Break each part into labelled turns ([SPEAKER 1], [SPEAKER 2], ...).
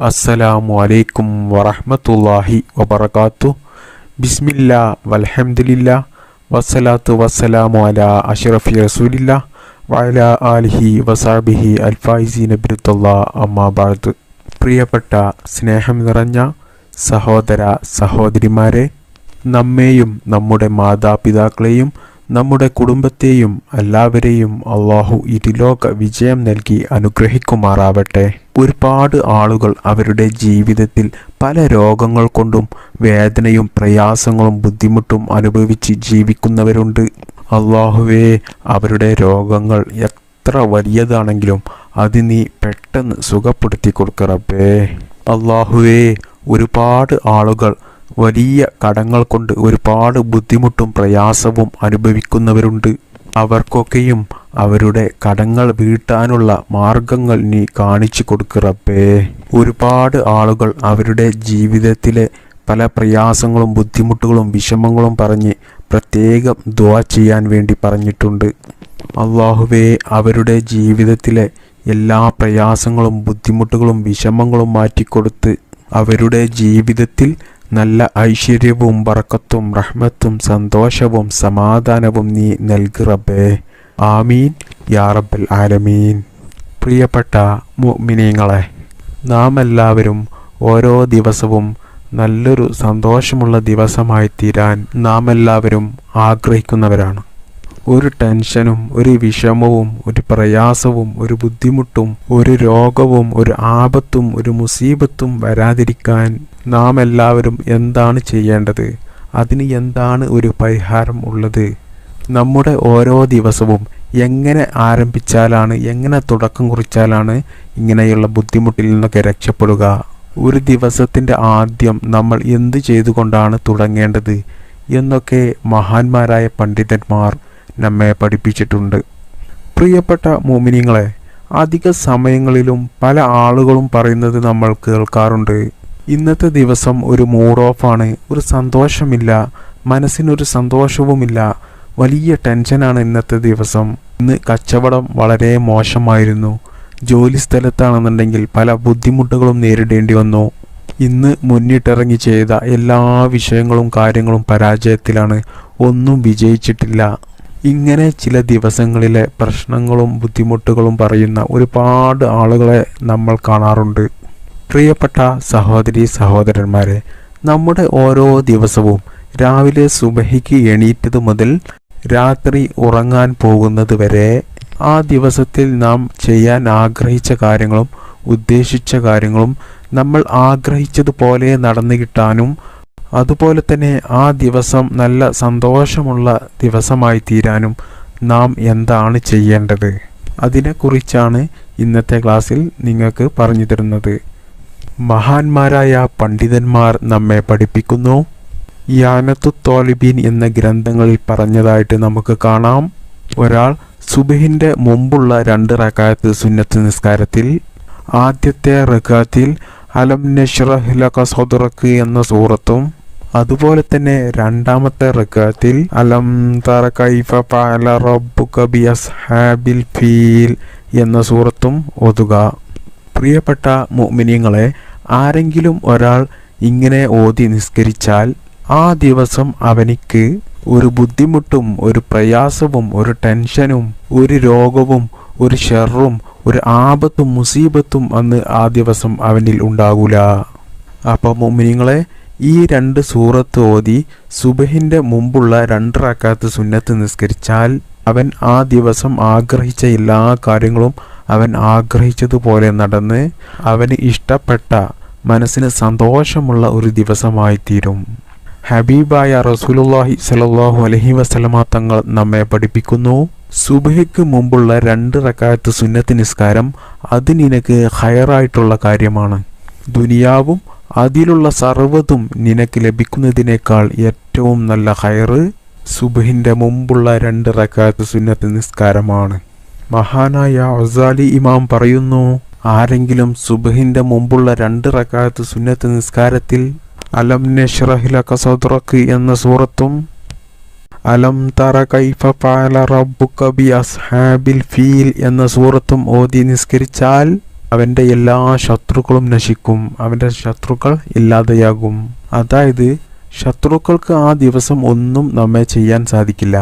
[SPEAKER 1] അസ്സലാമു അലൈക്കും വറഹ്മത്തുള്ളാഹി വബർക്കാത്തു ബിസ്മില്ല വലഹമില്ല വസ്സലാത്തു വസ്സലാമു അലാ അഷറഫി റസൂലില്ല വഅല ആലിഹി വസാബിഹി അൽഫായിസി നബിത്തുള്ള അമ്മാബാദ് പ്രിയപ്പെട്ട സ്നേഹം നിറഞ്ഞ സഹോദര സഹോദരിമാരെ നമ്മെയും നമ്മുടെ മാതാപിതാക്കളെയും നമ്മുടെ കുടുംബത്തെയും എല്ലാവരെയും അള്ളാഹു ഇരുലോക വിജയം നൽകി അനുഗ്രഹിക്കുമാറാവട്ടെ. ഒരുപാട് ആളുകൾ അവരുടെ ജീവിതത്തിൽ പല രോഗങ്ങൾ കൊണ്ടും വേദനയും പ്രയാസങ്ങളും ബുദ്ധിമുട്ടും അനുഭവിച്ച് ജീവിക്കുന്നവരുണ്ട്. അള്ളാഹുവേ അവരുടെ രോഗങ്ങൾ എത്ര വലിയതാണെങ്കിലും അത് നീ പെട്ടെന്ന് സുഖപ്പെടുത്തി കൊടുക്കറപ്പേ അള്ളാഹുവേ ഒരുപാട് ആളുകൾ വലിയ കടങ്ങൾ കൊണ്ട് ഒരുപാട് ബുദ്ധിമുട്ടും പ്രയാസവും അനുഭവിക്കുന്നവരുണ്ട്. അവർക്കൊക്കെയും അവരുടെ കടങ്ങൾ വീട്ടാനുള്ള മാർഗങ്ങൾ നീ കാണിച്ചു കൊടുക്കറപ്പേ ഒരുപാട് ആളുകൾ അവരുടെ ജീവിതത്തിലെ പല പ്രയാസങ്ങളും ബുദ്ധിമുട്ടുകളും വിഷമങ്ങളും പറഞ്ഞ് പ്രത്യേകം ദുആ ചെയ്യാൻ വേണ്ടി പറഞ്ഞിട്ടുണ്ട്. അള്ളാഹുവേ അവരുടെ ജീവിതത്തിലെ എല്ലാ പ്രയാസങ്ങളും ബുദ്ധിമുട്ടുകളും വിഷമങ്ങളും മാറ്റിക്കൊടുത്ത് അവരുടെ ജീവിതത്തിൽ നല്ല ഐശ്വര്യവും വറക്കത്തും റഹ്മത്തും സന്തോഷവും സമാധാനവും നീ നൽകി റബ്ബേ. ആമീൻ. യാ റബ്ബൽ ആലമീൻ. പ്രിയപ്പെട്ട മുഅ്മിനീങ്ങളെ നാം എല്ലാവരും ഓരോ ദിവസവും നല്ലൊരു സന്തോഷമുള്ള ദിവസമായി തീരാൻ നാം എല്ലാവരും ആഗ്രഹിക്കുന്നവരാണ്. ഒരു ടെൻഷനും ഒരു വിഷമവും ഒരു പ്രയാസവും ഒരു ബുദ്ധിമുട്ടും ഒരു രോഗവും ഒരു ആപത്തും ഒരു മുസീബത്തും വരാതിരിക്കാൻ നാം എല്ലാവരും എന്താണ് ചെയ്യേണ്ടത്? അതിന് എന്താണ് ഒരു പരിഹാരം ഉള്ളത്? നമ്മുടെ ഓരോ ദിവസവും എങ്ങനെ ആരംഭിച്ചാലാണ് എങ്ങനെ തുടക്കം കുറിച്ചാലാണ് ഇങ്ങനെയുള്ള ബുദ്ധിമുട്ടിൽ നിന്നൊക്കെ രക്ഷപ്പെടുക? ഒരു ദിവസത്തിന്റെ ആദ്യം നമ്മൾ എന്ത് ചെയ്തുകൊണ്ടാണ് തുടങ്ങേണ്ടത്? എന്നൊക്കെ മഹാന്മാരായ പണ്ഡിതന്മാർ നമ്മെ പഠിപ്പിച്ചിട്ടുണ്ട്. പ്രിയപ്പെട്ട മോമിനിങ്ങളെ അധിക സമയങ്ങളിലും പല ആളുകളും പറയുന്നത് നമ്മൾ കേൾക്കാറുണ്ട്. ഇന്നത്തെ ദിവസം ഒരു മൂഡ് ഓഫാണ് ഒരു സന്തോഷമില്ല മനസ്സിനൊരു സന്തോഷവുമില്ല വലിയ ടെൻഷനാണ് ഇന്നത്തെ ദിവസം. ഇന്ന് കച്ചവടം വളരെ മോശമായിരുന്നു. ജോലി സ്ഥലത്താണെന്നുണ്ടെങ്കിൽ പല ബുദ്ധിമുട്ടുകളും നേരിടേണ്ടി വന്നു. ഇന്ന് മുന്നിട്ടിറങ്ങി ചെയ്ത എല്ലാ വിഷയങ്ങളും കാര്യങ്ങളും പരാജയത്തിലാണ്. ഒന്നും വിജയിച്ചിട്ടില്ല. ഇങ്ങനെ ചില ദിവസങ്ങളിലെ പ്രശ്നങ്ങളും ബുദ്ധിമുട്ടുകളും പറയുന്ന ഒരുപാട് ആളുകളെ നമ്മൾ കാണാറുണ്ട്. പ്രിയപ്പെട്ട സഹോദരി സഹോദരന്മാരെ നമ്മുടെ ഓരോ ദിവസവും രാവിലെ സുബഹിക്ക് എണീറ്റത് മുതൽ രാത്രി ഉറങ്ങാൻ പോകുന്നത് വരെ ആ ദിവസത്തിൽ നാം ചെയ്യാൻ ആഗ്രഹിച്ച കാര്യങ്ങളും ഉദ്ദേശിച്ച കാര്യങ്ങളും നമ്മൾ ആഗ്രഹിച്ചതുപോലെ നടന്നു കിട്ടാനും അതുപോലെ തന്നെ ആ ദിവസം നല്ല സന്തോഷമുള്ള ദിവസമായി തീരാനും നാം എന്താണ് ചെയ്യേണ്ടത്? അതിനെക്കുറിച്ചാണ് ഇന്നത്തെ ക്ലാസ്സിൽ നിങ്ങൾക്ക് പറഞ്ഞു തരുന്നത്. മഹാന്മാരായ പണ്ഡിതന്മാർ നമ്മെ പഠിപ്പിക്കുന്നു. യാനത്തു തോലിബീൻ എന്ന ഗ്രന്ഥങ്ങളിൽ പറഞ്ഞതായിട്ട് നമുക്ക് കാണാം. ഒരാൾ സുബഹിന്റെ മുമ്പുള്ള രണ്ട് റക്കായത്ത് സുന്നത്ത് നിസ്കാരത്തിൽ ആദ്യത്തെ റക്കാത്തിൽ അലം നഷ്റഹ് ലക എന്ന സൂറത്തും അതുപോലെ തന്നെ രണ്ടാമത്തെ റക്കാത്തിൽ അലം തറ കൈഫ ഫഅല റബ്ബുക ബി അസ്ഹാബിൽ ഫീൽ എന്ന സൂറത്തും ഓതുക. പ്രിയപ്പെട്ട മുഅ്മിനീങ്ങളെ ആരെങ്കിലും ഒരാൾ ഇങ്ങനെ ഓതി നിസ്കരിച്ചാൽ ആ ദിവസം അവനിക്ക് ഒരു ബുദ്ധിമുട്ടും ഒരു പ്രയാസവും ഒരു ടെൻഷനും ഒരു രോഗവും ഒരു ഷെറും ഒരു ആപത്തും മുസീബത്തും അന്ന് ആ ദിവസം അവനിൽ ഉണ്ടാകൂല. അപ്പോൾ മുമ്മിനിങ്ങളെ ഈ രണ്ട് സൂറത്ത് ഓതി സുബഹിന്റെ മുമ്പുള്ള രണ്ട് റക്കാത്ത് സുന്നത്ത് നിസ്കരിച്ചാൽ അവൻ ആ ദിവസം ആഗ്രഹിച്ച എല്ലാ കാര്യങ്ങളും അവൻ ആഗ്രഹിച്ചതുപോലെ നടന്ന് അവന് ഇഷ്ടപ്പെട്ട മനസ്സിന് സന്തോഷമുള്ള ഒരു ദിവസമായി തീരും ഹബീബായ റസൂലുള്ളാഹി സ്വല്ലല്ലാഹു അലൈഹി വസല്ലമ തങ്ങൾ നമ്മെ പഠിപ്പിക്കുന്നു. സുബഹയ്ക്ക് മുമ്പുള്ള രണ്ട് റക്കായത്ത് സുന്നത്ത് നിസ്കാരം അത് നിനക്ക് ഹയറായിട്ടുള്ള കാര്യമാണ്. ദുനിയാവും അതിലുള്ള സർവതും നിനക്ക് ലഭിക്കുന്നതിനേക്കാൾ ഏറ്റവും നല്ല ഹയറ് സുബഹിന്റെ മുമ്പുള്ള രണ്ട് റക്കായത്ത് സുന്നത്ത് നിസ്കാരമാണ്. മഹാനായ അസാലി ഇമാം പറയുന്നു ആരെങ്കിലും സുബഹിന്റെ മുമ്പുള്ള രണ്ട് റക്കാത്ത് സുന്നത്ത് നിസ്കാരത്തിൽ അലം സദ്റക്ക് എന്ന സൂറത്തും അലം തറ കൈഫ ഫഅല റബ്ബുക ബി അസ്ഹാബിൽ ഫീൽ എന്ന സൂറത്തും ഓതി നിസ്കരിച്ചാൽ അവന്റെ എല്ലാ ശത്രുക്കളും നശിക്കും അവന്റെ ശത്രുക്കൾ ഇല്ലാതെയാകും. അതായത് ശത്രുക്കൾക്ക് ആ ദിവസം ഒന്നും നമ്മെ ചെയ്യാൻ സാധിക്കില്ല.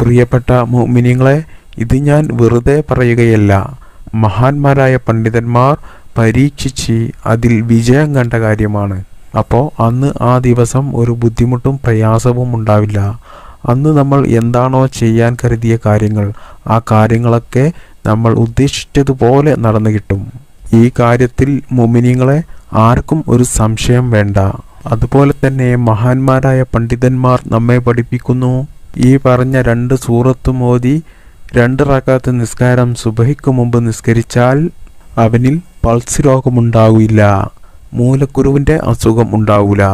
[SPEAKER 1] പ്രിയപ്പെട്ട മുഅ്മിനീങ്ങളെ ഇത് ഞാൻ വെറുതെ പറയുകയല്ല. മഹാന്മാരായ പണ്ഡിതന്മാർ പരീക്ഷിച്ച് അതിൽ വിജയം കണ്ട കാര്യമാണ്. അപ്പോൾ അന്ന് ആ ദിവസം ഒരു ബുദ്ധിമുട്ടും പ്രയാസവും ഉണ്ടാവില്ല. അന്ന് നമ്മൾ എന്താണോ ചെയ്യാൻ കരുതിയ കാര്യങ്ങൾ ആ കാര്യങ്ങളൊക്കെ നമ്മൾ ഉദ്ദേശിച്ചതുപോലെ നടന്നു കിട്ടും. ഈ കാര്യത്തിൽ മുമിനിങ്ങളെ ആർക്കും ഒരു സംശയം വേണ്ട. അതുപോലെ തന്നെ മഹാന്മാരായ പണ്ഡിതന്മാർ നമ്മെ പഠിപ്പിക്കുന്നു. ഈ പറഞ്ഞ രണ്ട് സൂറത്തും ഓതി രണ്ട് റക്കാത്ത് നിസ്കാരം സുബഹിക്ക് മുമ്പ് നിസ്കരിച്ചാൽ അവനിൽ പൾസ് രോഗമുണ്ടാവില്ല. മൂലക്കുരുവിന്റെ അസുഖം ഉണ്ടാവില്ല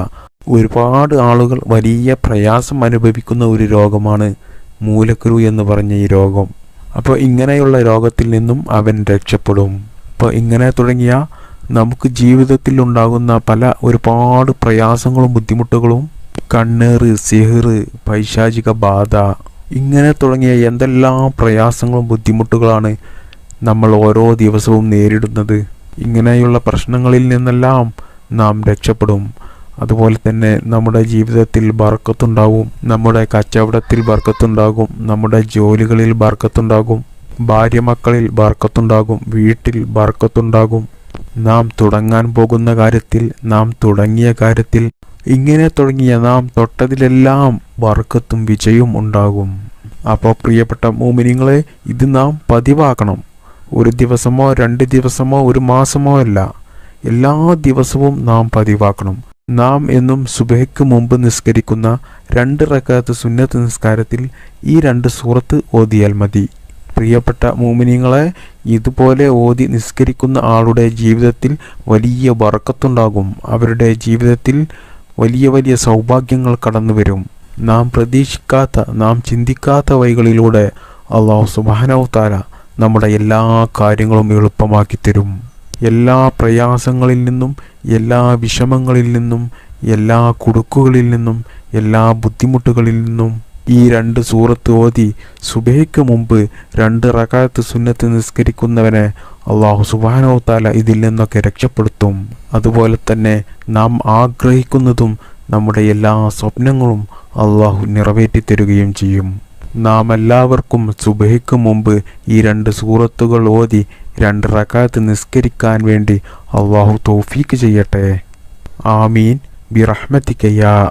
[SPEAKER 1] ഒരുപാട് ആളുകൾ വലിയ പ്രയാസം അനുഭവിക്കുന്ന ഒരു രോഗമാണ് മൂലക്കുരു എന്ന് പറഞ്ഞ ഈ രോഗം. അപ്പോൾ ഇങ്ങനെയുള്ള രോഗത്തിൽ നിന്നും അവൻ രക്ഷപ്പെടും. അപ്പോൾ ഇങ്ങനെ തുടങ്ങിയ നമുക്ക് ജീവിതത്തിൽ ഉണ്ടാകുന്ന പല ഒരുപാട് പ്രയാസങ്ങളും ബുദ്ധിമുട്ടുകളും കണ്ണേറ് സിഹിറ് പൈശാചിക ബാധ ഇങ്ങനെ തുടങ്ങിയ എന്തെല്ലാം പ്രയാസങ്ങളും ബുദ്ധിമുട്ടുകളാണ് നമ്മൾ ഓരോ ദിവസവും നേരിടുന്നത്. ഇങ്ങനെയുള്ള പ്രശ്നങ്ങളിൽ നിന്നെല്ലാം നാം രക്ഷപ്പെടും. അതുപോലെ തന്നെ നമ്മുടെ ജീവിതത്തിൽ ബർക്കത്തുണ്ടാകും. നമ്മുടെ കച്ചവടത്തിൽ ബർക്കത്തുണ്ടാകും. നമ്മുടെ ജോലികളിൽ ബർക്കത്തുണ്ടാകും. ഭാര്യ മക്കളിൽ ബർക്കത്തുണ്ടാകും. വീട്ടിൽ ബർക്കത്തുണ്ടാകും. നാം തുടങ്ങാൻ പോകുന്ന കാര്യത്തിൽ നാം തുടങ്ങിയ കാര്യത്തിൽ ഇങ്ങനെ തുടങ്ങിയ നാം തൊട്ടതിലെല്ലാം ബർക്കത്തും വിജയവും ഉണ്ടാകും. അപ്പോൾ പ്രിയപ്പെട്ട മോമിനിങ്ങളെ ഇത് നാം പതിവാക്കണം. ഒരു ദിവസമോ രണ്ട് ദിവസമോ ഒരു മാസമോ അല്ല. എല്ലാ ദിവസവും നാം പതിവാക്കണം. നാം എന്നും സുബഹയ്ക്ക് മുമ്പ് നിസ്കരിക്കുന്ന രണ്ട് റക്കാത്ത് സുന്നത്ത് നിസ്കാരത്തിൽ ഈ രണ്ട് സൂറത്ത് ഓതിയാൽ മതി. പ്രിയപ്പെട്ട മൂമിനിങ്ങളെ ഇതുപോലെ ഓതി നിസ്കരിക്കുന്ന ആളുടെ ജീവിതത്തിൽ വലിയ വറക്കത്തുണ്ടാകും അവരുടെ ജീവിതത്തിൽ വലിയ വലിയ സൗഭാഗ്യങ്ങൾ കടന്നു വരും നാം പ്രതീക്ഷിക്കാത്ത നാം ചിന്തിക്കാത്ത വഴികളിലൂടെ അള്ളാഹു സുബാനവത്താല നമ്മുടെ എല്ലാ കാര്യങ്ങളും എളുപ്പമാക്കി തരും. എല്ലാ പ്രയാസങ്ങളിൽ നിന്നും എല്ലാ വിഷമങ്ങളിൽ നിന്നും എല്ലാ കുടുക്കുകളിൽ നിന്നും എല്ലാ ബുദ്ധിമുട്ടുകളിൽ നിന്നും ഈ രണ്ട് സൂറത്ത് ഓതി സുബഹയ്ക്ക് മുമ്പ് രണ്ട് റകാത്ത് സുന്നത്ത് നിസ്കരിക്കുന്നവനെ അള്ളാഹു സുബാനോ താല ഇതിൽ നിന്നൊക്കെ രക്ഷപ്പെടുത്തും. അതുപോലെ തന്നെ നാം ആഗ്രഹിക്കുന്നതും നമ്മുടെ എല്ലാ സ്വപ്നങ്ങളും അള്ളാഹു നിറവേറ്റി തരുകയും ചെയ്യും. നാം എല്ലാവർക്കും സുബഹിക്ക് മുമ്പ് ഈ രണ്ട് സൂറത്തുകൾ ഓതി രണ്ട് റകാത്ത് നിസ്കരിക്കാൻ വേണ്ടി അള്ളാഹു തൗഫീക്ക് ചെയ്യട്ടെ. ആമീൻ. ബിറഹ്മത്തിക യാ